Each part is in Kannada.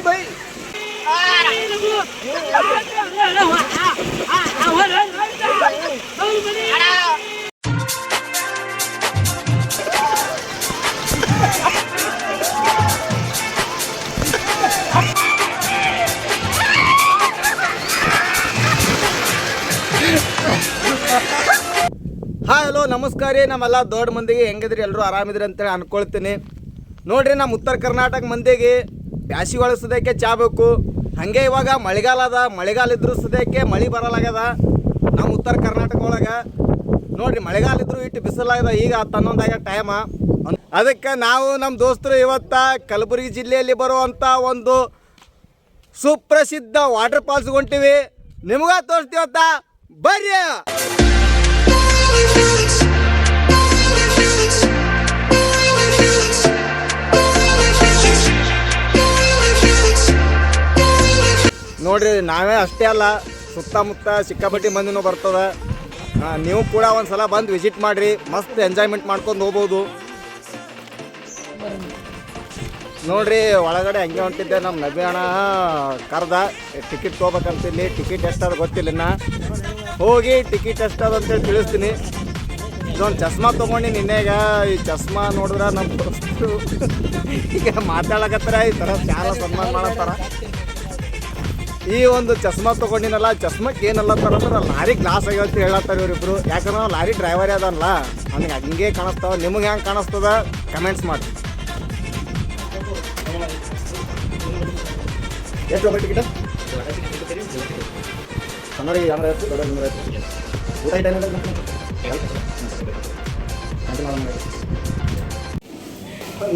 ભાઈ ಹಲೋ ನಮಸ್ಕಾರ ರೀ ನಮ್ಮೆಲ್ಲ ದೊಡ್ಡ ಮಂದಿಗೆ ಹೆಂಗಿದ್ರಿ? ಎಲ್ಲರೂ ಆರಾಮಿದ್ರಿ ಅಂತೇಳಿ ಅನ್ಕೊಳ್ತೀನಿ. ನೋಡ್ರಿ, ನಮ್ಮ ಉತ್ತರ ಕರ್ನಾಟಕ ಮಂದಿಗೆ ಬ್ಯಾಸಿ ಒಳಗೆ ಚಾ ಬೇಕು. ಹಾಗೆ ಇವಾಗ ಮಳೆಗಾಲ ಅದ. ಮಳೆಗಾಲ ಇದ್ರೂ ಸದ್ಯಕ್ಕೆ ಮಳೆ ಬರಲಾಗ್ಯದ? ನಮ್ಮ ಉತ್ತರ ಕರ್ನಾಟಕ ಒಳಗೆ. ನೋಡ್ರಿ, ಮಳೆಗಾಲ ಇದ್ರೂ ಇಟ್ಟು ಬಿಸಿಲಾಗ್ಯದ. ಈಗ ತನ್ನೊಂದಾಗ ಟೈಮ ಅದಕ್ಕೆ ನಾವು ನಮ್ಮ ದೋಸ್ತರು ಇವತ್ತ ಕಲಬುರಗಿ ಜಿಲ್ಲೆಯಲ್ಲಿ ಬರುವಂಥ ಒಂದು ಸುಪ್ರಸಿದ್ಧ ವಾಟರ್ ಫಾಲ್ಸ್ ಹೊಂಟಿವಿ. ನಿಮ್ಗ ತೋರಿಸ್ತೀವತ್ತ ಬರ್ರಿ. ನೋಡ್ರಿ, ನಾವೇ ಅಷ್ಟೇ ಅಲ್ಲ, ಸುತ್ತಮುತ್ತ ಸಿಕ್ಕಾಪಟ್ಟಿ ಮಂದಿನೂ ಬರ್ತದೆ. ನೀವು ಕೂಡ ಒಂದು ಸಲ ಬಂದು ವಿಸಿಟ್ ಮಾಡಿರಿ, ಮಸ್ತ್ ಎಂಜಾಯ್ಮೆಂಟ್ ಮಾಡ್ಕೊಂಡು ಹೋಗ್ಬೋದು. ನೋಡ್ರಿ, ಒಳಗಡೆ ಹಂಗೆ ಹೊಂಟಿದ್ದೆ ನಮ್ಮ ನಬಿ ಅಣ್ಣ, ಕರ್ದ. ಟಿಕೆಟ್ ತೊಗೋಬೇಕಂತಿಲ್ಲಿ ಟಿಕೆಟ್ ಎಷ್ಟದ ಗೊತ್ತಿಲ್ಲ ನಾ ಹೋಗಿ ಟಿಕೆಟ್ ಎಷ್ಟದ ಅಂತೇಳಿ ತಿಳಿಸ್ತೀನಿ. ಇದೊಂದು ಚಸ್ಮಾ ತೊಗೊಂಡು ನಿನ್ನೆಗ ಈ ಚಸ್ಮಾ ನೋಡಿದ್ರೆ ನಮ್ಮ ಈಗ ಮಾತಾಡಕತ್ತಾರ, ಈ ಥರ ಚಾಲ ಸನ್ಮಾನ ಮಾಡತ್ತಾರ. ಈ ಒಂದು ಚಸ್ಮಾ ತಗೊಂಡಿನಲ್ಲ, ಚಸ್ಮಕ್ಕೆ ಏನಲ್ಲ ಅಂದ್ರೆ ಲಾರಿ ಗ್ಲಾಸ್ ಅಂತ ಹೇಳತ್ತಾರ ಇವರಿಬ್ರು. ಯಾಕಂದ್ರೆ ಲಾರಿ ಡ್ರೈವರ್ ಅದಲ್ಲ ನನಗೆ ಹಂಗೆ ಕಾಣಿಸ್ತಾವ, ನಿಮಗೆ ಹೆಂಗೆ ಕಾಣಿಸ್ತದ ಕಮೆಂಟ್ಸ್ ಮಾಡಿ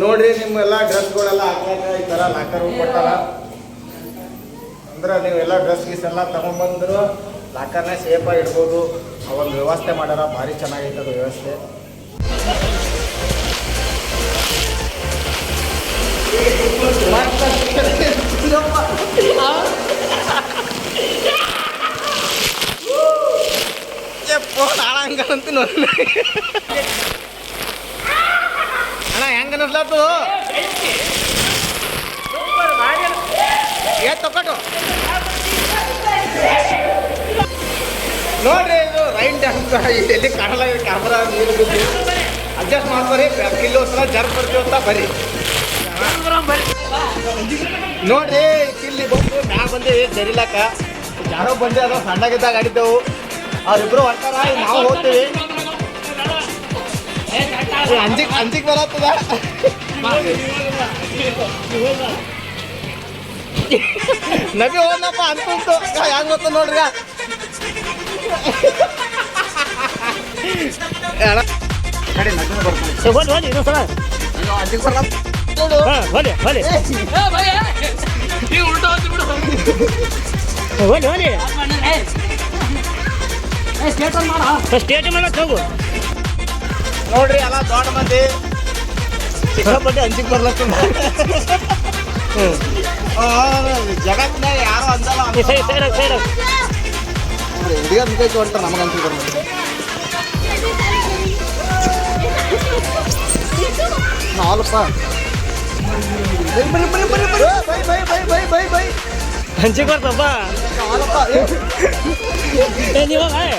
ನೋಡ್ರಿ, ನಿಮ್ಮೆಲ್ಲ ಡ್ರೆಸ್ಗಳೆಲ್ಲ ಹಾಕ್ಯಾಕ ಈ ತರ ಲಾಕರ್ ಕೊಟ್ಟಾರ. ಅಂದ್ರೆ ನೀವೆಲ್ಲ ಡ್ರೆಸ್ ಗೀಸ್ ಎಲ್ಲ ತಗೊಂಡ್ಬಂದ್ರು ಲಾಕರ್ನ ಸೇಫಾಗಿ ಇಡ್ಬೋದು. ಆ ಒಂದು ವ್ಯವಸ್ಥೆ ಮಾಡ್ಯಾರ, ಭಾರಿ ಚೆನ್ನಾಗೈತೆ ಅದು ವ್ಯವಸ್ಥೆ. ಹಂಗಂತ ನೋಡಿ ಅಣ್ಣ, ಹೆಂಗ ಅನಿಸ್ಲಾತು ತಗೊಟ್ಟು ನೋಡ್ರಿ, ಇದು ರೈನ್ ಡ್ಯಾನ್ಸ್ ಎಲ್ಲಿ ಕಾಣಲ್ಲ ಕ್ಯಾಮ್ರಾ ನೀರು ಅಡ್ಜಸ್ಟ್ ಮಾಡ್ಬರಿ ಕಿಲೋ ಸಲ ಜರ್ ಬರ್ತೀವಿ ಅಂತ ಬರ್ರಿ. ನೋಡ್ರಿ, ಇಲ್ಲಿ ಬಂದು ಮ್ಯಾಗ ಬಂದು ಜರಿಲಾಕ ಯಾರೋ ಬಂದೆ, ಅದೋ ಸಣ್ಣಗಿದ್ದಾಗ ಆಡಿದ್ದೆವು ಅವ್ರಿಬ್ರು ಹೊರ್ತಾರ ನಾವು ಹೋಗ್ತೀವಿ. ಅಂಜಿಕ್ ಅಂಜಿಕ್ ಬರತ್ತದ? ನಬಿ ಹೋದಪ್ಪ ಅನ್ಕೊಂತು ಹೆಂಗ್ ಗೊತ್ತು ನೋಡ್ರಿ. ಸ್ಟೇಟ್ ಮಾಡಕ್ ಹೋಗು. ನೋಡ್ರಿ ಎಲ್ಲ ದೊಡ್ಡ ಮಂದಿ. ಸಿಕ್ಕಾಪಟ್ಟೆ ಹಂಚಿಗೆ ಬರ್ಲಕ್ಕ ಹ್ಞೂ ಜಗತ್ತಿನ ಯಾರು ಅಂದಲ್ಲ ಸೈಡ್ ಸೈಡ್ ಸೈಡ್ ಹುಡುಗ ಮುಖ ನೋಡ್ತಾರೆ ನಮಗೆ ಅನ್ಸಿದ್ರು ನಾಲ್ಕು ಹಂಚಿ ಕೊಡ್ತಪ್ಪ ನೀವ ಬಾಯ್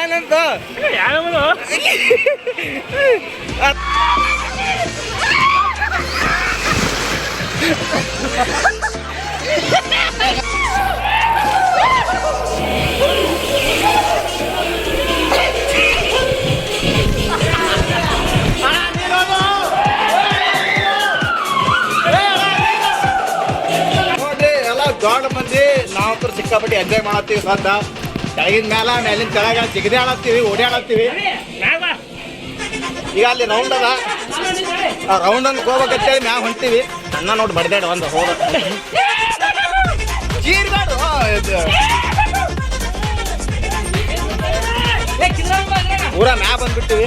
ಏನಂತ ಯಾರು ದೊಡ್ಡ ಮಂದಿ ನಾವಂತೂ ಸಿಕ್ಕಾಪಟ್ಟೆ ಎಂಜಾಯ್ ಮಾಡತ್ತೀವಿ ಸದ್ದ. ಕೆಳಗಿನ ಮೇಲೆ ಮೇಲಿನ ಕೆಳಗ ಜಿಗದೆ ಆಡತ್ತೀವಿ ಓಡಾಡತ್ತೀವಿ ಈಗ ಅಲ್ಲಿ ರೌಂಡ್ ಅದ. ಆ ರೌಂಡ್ ಅಂತ ಹೋಗ್ಬೇಕಂತೇಳಿ ಮ್ಯಾಗ ಹೊಂಟಿವಿ. ಅನ್ನ ನೋಡಿ ಬಡ್ದಾಡ ಒಂದು ಹೋಗ ಚೀರ್ಗಾಡು ಊರ ಮ್ಯಾ ಬಂದ್ಬಿಟ್ಟಿವಿ.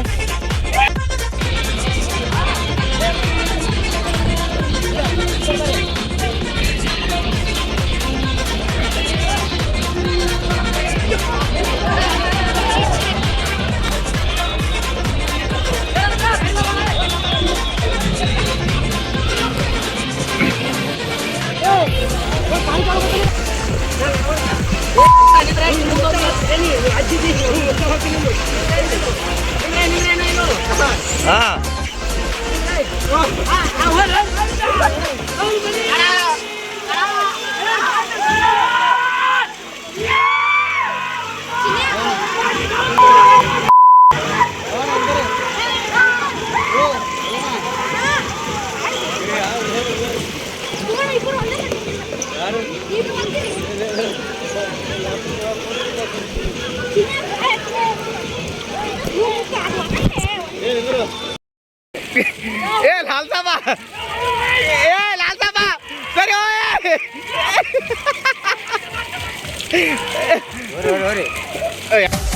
ಹಾ લાલસાબા. એ લાલસાબા. કર્યો એ. ઓરે ઓરે ઓરે.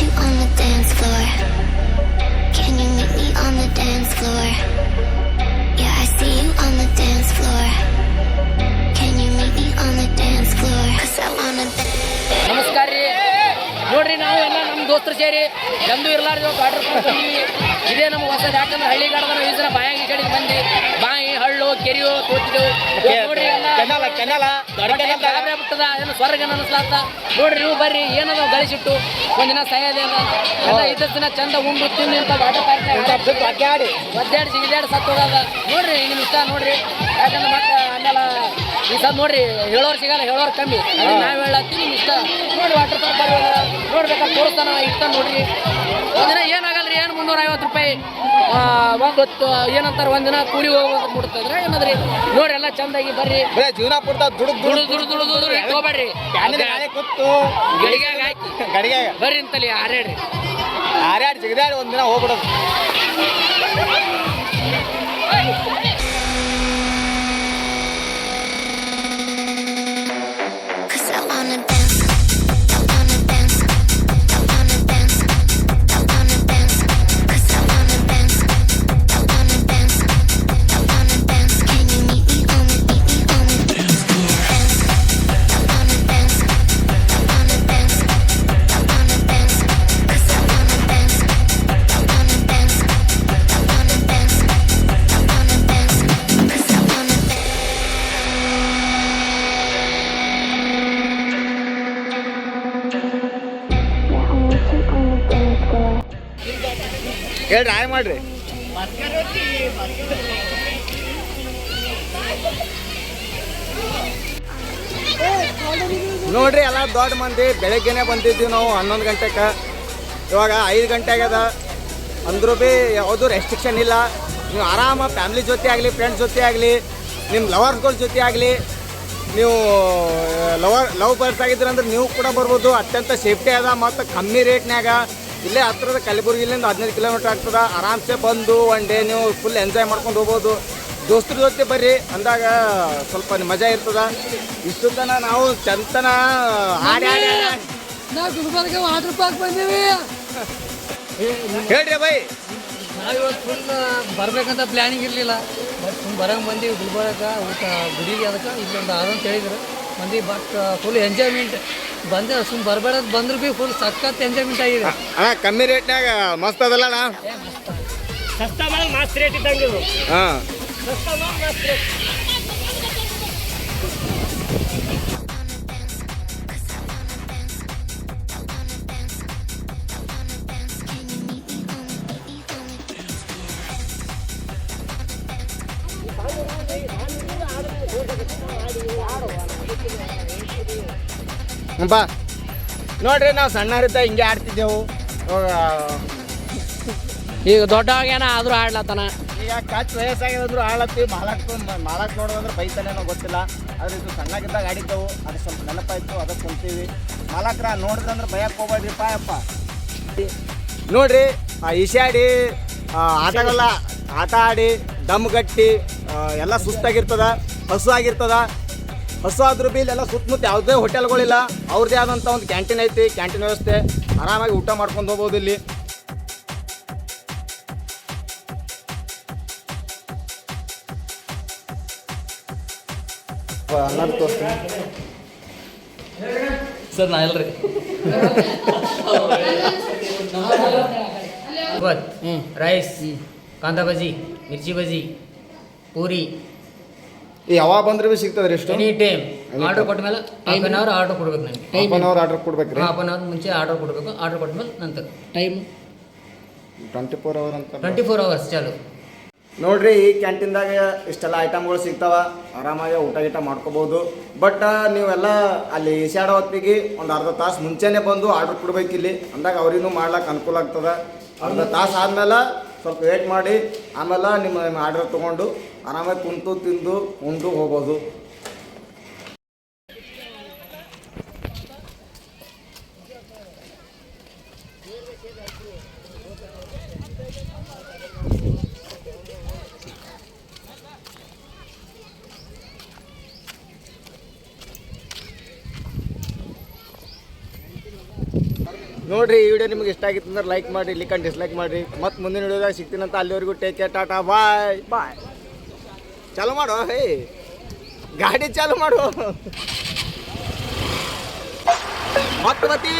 You on the dance floor. Can you meet me on the dance floor? Yeah, I see you on the dance floor. Can you meet me on the dance floor? Cause I wanna. ನಮಸ್ಕಾರ ರೀ ನೋಡ್ರಿ ನಾವು ಎಲ್ಲ ನಮ್ಮ ದೋಸ್ತರು ಸೇರಿ ನಮ್ದು ಇರ್ಲಾರ್ದು ಪಾರ್ಕ್ ಬಂದೀವಿ ಇದೇ ನಮ್ಮ ಹೊಸದು ಯಾಕಂದ್ರೆ ಹಳ್ಳಿಗಾಡದ ನಾವು ಈ ಸಲ ಬಾಯಾಗಿ ಈಚಡಿಗೆ ಬಂದು ಬಾಯಿ ಹಳ್ಳು ಕೆರೆಯು ಇವತ್ತ್ ನೋಡ್ರಿ ಕೆನಲ ಕೆನಲ ಗಾಬರಿ ಏನು ಸ್ವರ್ಗ ಅನಿಸ್ಲಾತ ನೋಡ್ರಿ ನೀವು ಬರ್ರಿ ಏನದ ಗಳಿಸಿಟ್ಟು ಒಂದಿನ ಸಹಾಯದ ಎಲ್ಲ ಇದ್ದಷ್ಟು ದಿನ ಚಂದ ಉಂಡು ತಿಂದು ಇಂಥ ವಾಟರ್ ಪಾರ್ಕ್ ಒದ್ದಾಡಿ ಒದ್ದಾಡಿ ಜಿಗಿದಾಡಿ ಸತ್ತು ಹೋಗದ ನೋಡ್ರಿ ನಿಮ್ ಇಷ್ಟ ನೋಡ್ರಿ. ಯಾಕಂದ್ರೆ ಮತ್ತೆ ಆಮೇಲೆ ಈ ಸದ್ ನೋಡ್ರಿ ಹೇಳೋರು ಸಿಗಲ್ಲ ಹೇಳೋರು ಕಮ್ಮಿ. ನಾವು ಹೇಳತ್ತಿ ನಿಮ್ ಇಷ್ಟ. ನೋಡಿ ವಾಟರ್ ಪಾರ್ಕ್ ನೋಡ್ಬೇಕಾದ್ರೆ ತೋರಿಸ್ತಾನ ಇಷ್ಟ ನೋಡ್ರಿ. ಒಂದಿನ ಏನಾಗಲ್ರಿ ಏನು ಮುನ್ನೂರ ಐವತ್ತು ರೂಪಾಯಿ ಒಂದು ಏನಂತಾರೆ ಒಂದಿನ ಕೂಲಿ ಹೋಗೋದು ಮುಡ್ತಂದ್ರೆ ಏನದ್ರಿ ನೋಡ್ರಿ ಎಲ್ಲ ಚಂದಾಗಿ ಬರ್ರಿ. ಬರೇ ಜೀವನ ಪೂರ್ತ ದುಡ್ಡು ದುಡು ದುಡು ದುಡು ದುಡು ಇಟ್ಕೋಬೇಡ್ರಿ ಕೂತು. ಹಾಕಿ ಗಡಿಗೆ ಬರ್ರಿ ಅಂತಲ್ಲಿ ಹಾರ್ಯಾಡ್ರಿ ಹಾರ್ಯಾಡಿ ಜಿಗದಾಡಿ ಒಂದಿನ ಹೋಗ್ಬಿಡೋದು. ನೋಡ್ರಿ, ಎಲ್ಲ ದೊಡ್ಡ ಮಂದಿ, ಬೆಳಗ್ಗೆನೆ ಬಂದಿದ್ದೀವಿ ನಾವು, ಹನ್ನೊಂದು ಗಂಟೆಗೆ ಇವಾಗ ಐದು ಗಂಟೆ ಆಗ್ಯದ. ಅಂದ್ರೂ ಭೀ ಯಾವುದೂ ರೆಸ್ಟ್ರಿಕ್ಷನ್ ಇಲ್ಲ. ನೀವು ಆರಾಮ ಫ್ಯಾಮ್ಲಿ ಜೊತೆ ಆಗಲಿ ಫ್ರೆಂಡ್ಸ್ ಜೊತೆ ಆಗಲಿ ನಿಮ್ಮ ಲವರ್ಸ್ಗಳ ಜೊತೆ ಆಗಲಿ, ನೀವು ಲವರ್ ಲವ್ ಬರ್ಡ್ಸ್ ಆಗಿದ್ರೆ ಅಂದ್ರೆ ನೀವು ಕೂಡ ಬರ್ಬೋದು. ಅತ್ಯಂತ ಸೇಫ್ಟಿ ಅದ ಮತ್ತು ಕಮ್ಮಿ ರೇಟ್ನಾಗ ಇಲ್ಲೇ ಹತ್ರದ ಕಲಬುರಗಿಲಿಂದ ಹದಿನೈದು ಕಿಲೋಮೀಟ್ರ್ ಆಗ್ತದೆ. ಆರಾಮ್ಸೆ ಬಂದು ಒನ್ ಡೇ ನೀವು ಫುಲ್ ಎಂಜಾಯ್ ಮಾಡ್ಕೊಂಡು ಹೋಗ್ಬೋದು. ದೋಸ್ತರ ಜೊತೆ ಬರ್ರಿ. ಅಂದಾಗ ಸ್ವಲ್ಪ ಮಜಾ ಇರ್ತದ. ಇಷ್ಟು ತನ ನಾವು ಚಂತನ ಹಾಡಿ ಹಾಡಿ ಹಾಡಿ- ನಾವು ಗುಲ್ಬರ್ಗ ವಾಟರ್ ಪಾರ್ಕ್ ಬಂದೀವಿ. ಹೇಳ್ರಿ ಬೈ. ನಾವು ಇವತ್ತು ಫುಲ್ ಬರ್ಬೇಕಂತ ಪ್ಲ್ಯಾನಿಂಗ್ ಇರಲಿಲ್ಲ. ಬಟ್ ಸುಮ್ಮನೆ ಬರಂಗೆ ಬಂದೀವಿ ಗುಲ್ಬರ್ಗ ಊಟ ಗುಡಿಗೆ ಅದಕ್ಕೆ. ಇಲ್ಲೊಂದು ಆದಂತ ಹೇಳಿದ್ರು. ಮಂದಿ ಬಟ್ ಫುಲ್ ಎಂಜಾಯ್ಮೆಂಟ್ ಬಂದೆ ಸುಮ್ಮನೆ ಬರಬೇಡ ಬಂದ್ರು ಭೀ ಫುಲ್ ಸಖತ್ ಎಂಜಾಯ್ಮೆಂಟ್ ಆಗಿದೆ. ಅಣ್ಣ ಕಮ್ಮಿ ರೇಟ್ನಾಗ ಮಸ್ತ್ ಅದಲ್ಲ ಅಣ್ಣ? ಸಸ್ತಾ ಮಾಡಿ ಮಾಸ್ತ್ ರೇಟ್ ಇದ್ದಂಗೆ ಇದು ಹಾಂ. ಬಾ. ನೋಡ್ರಿ ನಾವು ಸಣ್ಣರಿದ್ದ ಹಿಂಗೆ ಆಡ್ತಿದ್ದೆವು. ಈಗ ದೊಡ್ಡವಾಗೇನ ಆದ್ರೂ ಆಡ್ಲತ್ತಾನ. ಈಗ ಕಚ್ ವಯಸ್ಸಾಗಿದ್ರು ಆಳತ್ತಿ ಮಾಲಾಕ್ ಮಾಲಾಕ್ ನೋಡೋದಂದ್ರೆ ಬೈತಾನೇನೋ ಗೊತ್ತಿಲ್ಲ. ಆದ್ರೆ ಇದು ಗಾಡಿ ಆಡಿದ್ದವು ಅದು ಸ್ವಲ್ಪ ನೆನಪಾಯ್ತು. ಅದಕ್ಕೆ ಕುಂತೀವಿ. ಮಾಲಕ್ರ ನೋಡಿದ್ರಂದ್ರೆ ಭಯಕ್ಕೆ ಹೋಗ್ಬೇಡ್ರಿ ಪಾಯಪ್ಪ ನೋಡ್ರಿ, ಆ ಈಶಾಡಿ ಆಟಗಳ ಆಟ ಆಡಿ, ದಮ್ ಗಟ್ಟಿ ಎಲ್ಲ ಸುಸ್ತಾಗಿರ್ತದ ಹಸು ಆಗಿರ್ತದ ಹಸು ಆದ್ರೂ ಬಿ ಇಲ್ಲೆಲ್ಲ ಸುತ್ತಮುತ್ತ ಯಾವುದೇ ಹೋಟೆಲ್ಗಳಿಲ್ಲ ಅವ್ರದ್ದೇ ಆದಂಥ ಒಂದು ಕ್ಯಾಂಟೀನ್ ಐತಿ. ಕ್ಯಾಂಟೀನ್ ವ್ಯವಸ್ಥೆ. ಆರಾಮಾಗಿ ಊಟ ಮಾಡ್ಕೊಂಡು ಹೋಗ್ಬೋದು ಇಲ್ಲಿ. ಅನ್ನೋದು ತೋರಿಸ್ತೀನಿ. ಸರ್ ನಾ ಇಲ್ರಿ ರೈಸ್ ಕಾಂದಾ ಬಜಿ ಮಿರ್ಚಿ ಬಜಿ ಪೂರಿ. ಯಾವಾಗ ಬಂದ್ರೆ ಭೀ ಸಿಗ್ತದೆ ರೀ ಎನಿ ಟೈಮ್ ಆರ್ಡರ್ ಕೊಟ್ಟಮೇಲೆ ಹಾಫ್ ಅವರ್ ಆರ್ಡರ್ ಕೊಡ್ಬೇಕು ನನಗೆ. ಹಾಫ್ ಆನ್ ಅವರ್ ಆರ್ಡರ್ ಕೊಡ್ಬೇಕು ಹಾಫ್ ಆನ್ ಅವರ್ ಮುಂಚೆ ಆರ್ಡರ್ ಕೊಡಬೇಕು. ಆರ್ಡರ್ ಕೊಟ್ಟಮೇಲೆ ನಂತರ. ಟೈಮ್ ಟ್ವೆಂಟಿ ಫೋರ್ ಅವರ್ ಅಂತ. ಟ್ವೆಂಟಿ ಫೋರ್ ಅವರ್ಸ್ ಚಾಲು. ನೋಡ್ರಿ, ಈ ಕ್ಯಾಂಟೀನ್ದಾಗ ಇಷ್ಟೆಲ್ಲ ಐಟಮ್ಗಳು ಸಿಗ್ತಾವ. ಆರಾಮಾಗಿ ಊಟ ಗೀಟ ಮಾಡ್ಕೋಬಹುದು ಬಟ್ ನೀವೆಲ್ಲ ಅಲ್ಲಿ ಈಸಾಡೋ ಹೊತ್ತಿಗೆ ಒಂದು ಅರ್ಧ ತಾಸು ಮುಂಚೆನೆ ಬಂದು ಆರ್ಡರ್ ಕೊಡ್ಬೇಕು ಇಲ್ಲಿ. ಅಂದಾಗ ಅವ್ರಿಗೂ ಮಾಡ್ಲಿಕ್ಕೆ ಅನುಕೂಲ ಆಗ್ತದ. ಅರ್ಧ ತಾಸು ಆದ್ಮೇಲೆ ಸ್ವಲ್ಪ ವೇಟ್ ಮಾಡಿ. ಆಮೇಲೆ ನಿಮ್ಮ ಆರ್ಡರ್ ತೊಗೊಂಡು ಆರಾಮಾಗಿ ಕುಂತು, ತಿಂದು, ಉಂಡು ಹೋಗ್ಬೋದು. ನೋಡ್ರಿ ಈ ವಿಡಿಯೋ ನಿಮ್ಗೆ ಇಷ್ಟ ಆಗಿತ್ತು ಅಂದ್ರೆ ಲೈಕ್ ಮಾಡಿ ಇಲ್ಲಿ ಕಂಡು ಡಿಸ್ಲೈಕ್ ಮಾಡಿ ಮತ್ತೆ ಮುಂದಿನ ವಿಡಿಯೋದಾಗ ಸಿಗ್ತೀನಂತ ಅಲ್ಲಿವರೆಗೂ take care tata bye bye ಚಾಲು ಮಾಡು ಹೇ. ಗಾಡಿ ಚಾಲು ಮಾಡು. ಮತ್ತೆ ಬತ್ತಿ